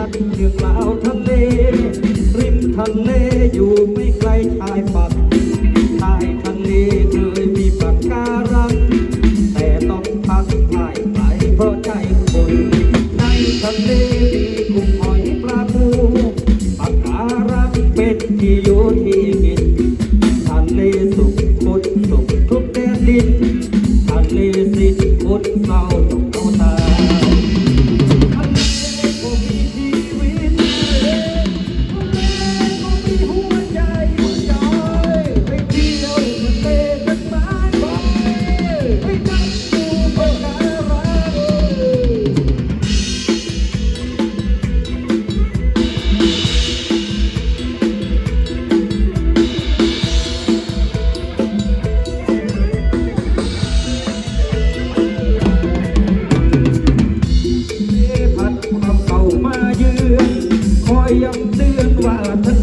นัดเรื่องราวทะเล ริมทะเลอยู่ไม่ไกลชายฝั่งชายทะเลเคยมีปากการัง แต่ต้องพักถ่ายไปเพราะใจคน ในทะเลมีกุ้งหอยปลาปูปากการังเป็ดที่อยู่ที่กินทะเลสุขคุนสุขทุกแดนดินทะเลสิทธิ์คนเศา ยังเตือนว่าเธอ